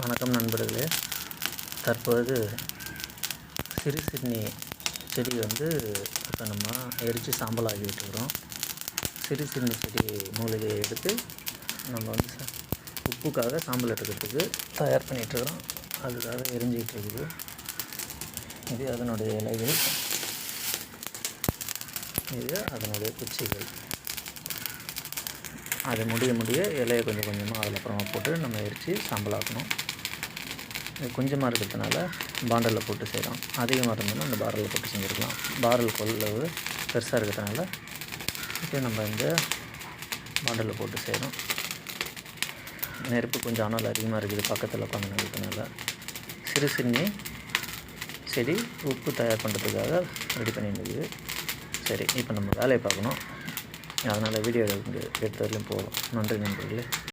வணக்கம் நண்பர்களே. தற்போது சிறு சிறுனி செடி வந்து இப்போ நம்ம எரித்து சாம்பல் ஆக்கிட்டு இருக்கிறோம் சிறு சிறுனி செடி மூலிகையை எடுத்து நம்ம வந்து உப்புக்காக சாம்பல் எடுக்கிறதுக்கு தயார் பண்ணிகிட்ருக்குறோம் அதுக்காக எரிஞ்சிக்கிட்டு இருக்குது இது அதனுடைய இலைகள். இது அதனுடைய குச்சிகள். அது முடிய முடிய இலையை கொஞ்சம் கொஞ்சமாக அதில் அப்புறமா போட்டு நம்ம எரித்து சாம்பலாக்கணும். இது கொஞ்சமாக இருக்கிறதுனால பாண்டலில் போட்டு செய்கிறோம் அதிகமாக இருந்ததுன்னா அந்த பாரலில் போட்டு செஞ்சுருக்கலாம். பாரல் கொள்ளவு பெருசாக இருக்கிறதுனால இப்போ நம்ம இந்த பாண்டலில் போட்டு செய்கிறோம் நெருப்பு கொஞ்சம் ஆனால் அதிகமாக இருக்குது பக்கத்தில் உட்காந்து இருக்கிறதுனால சிறு சிறுனி செடி உப்பு தயார் பண்ணுறதுக்காக ரெடி பண்ணியிருந்தது. சரி இப்போ நம்ம வேலையை பார்க்கணும். அதனால் வீடியோ எடுத்து வரலையும் போகும் நன்றி நண்பர்களே.